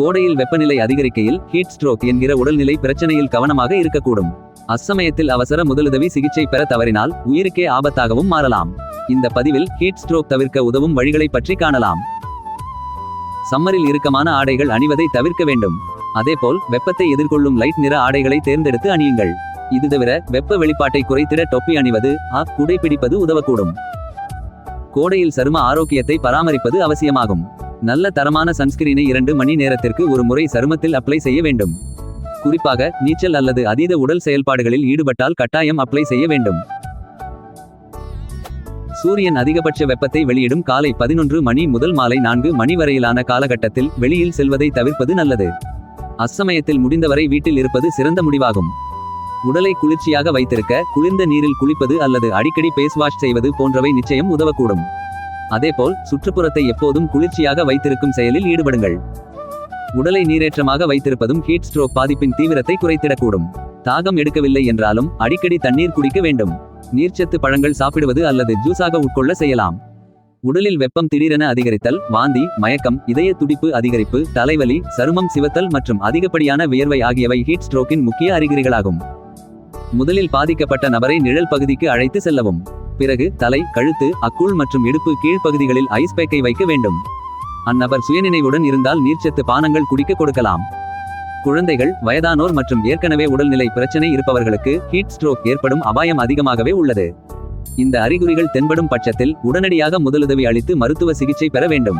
கோடையில் வெப்பநிலை அதிகரிக்கையில் heat stroke என்கிற உடல்நிலை பிரச்சனையில் கவனமாக இருக்கக்கூடும். அச்சமயத்தில் அவசர முதலுதவி சிகிச்சை பெற தவறினால் உயிருக்கே ஆபத்தாகவும் மாறலாம். இந்த பதிவில் ஹீட் ஸ்ட்ரோக் தவிர்க்க உதவும் வழிகளை பற்றி காணலாம். சம்மரில் இறுக்கமான ஆடைகள் அணிவதை தவிர்க்க வேண்டும். அதேபோல் வெப்பத்தை எதிர்கொள்ளும் லைட் நிற ஆடைகளை தேர்ந்தெடுத்து அணியுங்கள். இது தவிர வெப்ப வெளிப்பாட்டை குறைத்திட டொப்பி அணிவது ஆ குடை பிடிப்பது உதவக்கூடும். கோடையில் சரும ஆரோக்கியத்தை பராமரிப்பது அவசியமாகும். நல்ல தரமான சன்ஸ்கிரீனை இரண்டு மணி நேரத்திற்கு ஒரு முறை சருமத்தில் அப்ளை செய்ய வேண்டும். குறிப்பாக நீச்சல் அல்லது அதீத உடல் செயல்பாடுகளில் ஈடுபட்டால் கட்டாயம் அப்ளை செய்ய வேண்டும். சூரியன் அதிகபட்ச வெப்பத்தை வெளியிடும் காலை பதினொன்று மணி முதல் மாலை நான்கு மணி வரையிலான காலகட்டத்தில் வெளியில் செல்வதை தவிர்ப்பது நல்லது. அச்சமயத்தில் முடிந்தவரை வீட்டில் இருப்பது சிறந்த முடிவாகும். உடலை குளிர்ச்சியாக வைத்திருக்க குளிர்ந்த நீரில் குளிப்பது அல்லது அடிக்கடி பேஸ் வாஷ் செய்வது போன்றவை நிச்சயம் உதவக்கூடும். அதேபோல் சுற்றுப்புறத்தை எப்போதும் குளிர்ச்சியாக வைத்திருக்கும் செயலில் ஈடுபடுங்கள். உடலை நீரேற்றமாக வைத்திருப்பதும் ஹீட் ஸ்ட்ரோக் பாதிப்பின் தீவிரத்தை குறைத்திடக்கூடும். தாகம் எடுக்கவில்லை என்றாலும் அடிக்கடி தண்ணீர் குடிக்க வேண்டும். நீர்ச்சத்து பழங்கள் சாப்பிடுவது அல்லது ஜூஸாக உட்கொள்ள செய்யலாம். உடலில் வெப்பம் திடீரென அதிகரித்தல் வாந்தி மயக்கம் இதய துடிப்பு அதிகரிப்பு தலைவலி சருமம் சிவத்தல் மற்றும் அதிகப்படியான வியர்வை ஆகியவை ஹீட் ஸ்ட்ரோக்கின் முக்கிய அறிகுறிகளாகும். முதலில் பாதிக்கப்பட்ட நபரை நிழல் பகுதிக்கு அழைத்து செல்லவும். பிறகு தலை கழுத்து அக்குள் மற்றும் இடுப்பு கீழ்ப்பகுதிகளில் ஐஸ் பேக்கை வைக்க வேண்டும். அந்நபர் சுயநினைவுடன் இருந்தால் நீர்ச்சத்து பானங்கள் குடிக்க கொடுக்கலாம். குழந்தைகள் வயதானோர் மற்றும் ஏற்கனவே உடல்நிலை பிரச்சனை இருப்பவர்களுக்கு ஹீட் ஸ்ட்ரோக் ஏற்படும் அபாயம் அதிகமாகவே உள்ளது. இந்த அறிகுறிகள் தென்படும் பட்சத்தில் உடனடியாக முதலுதவி அளித்து மருத்துவ சிகிச்சை பெற வேண்டும்.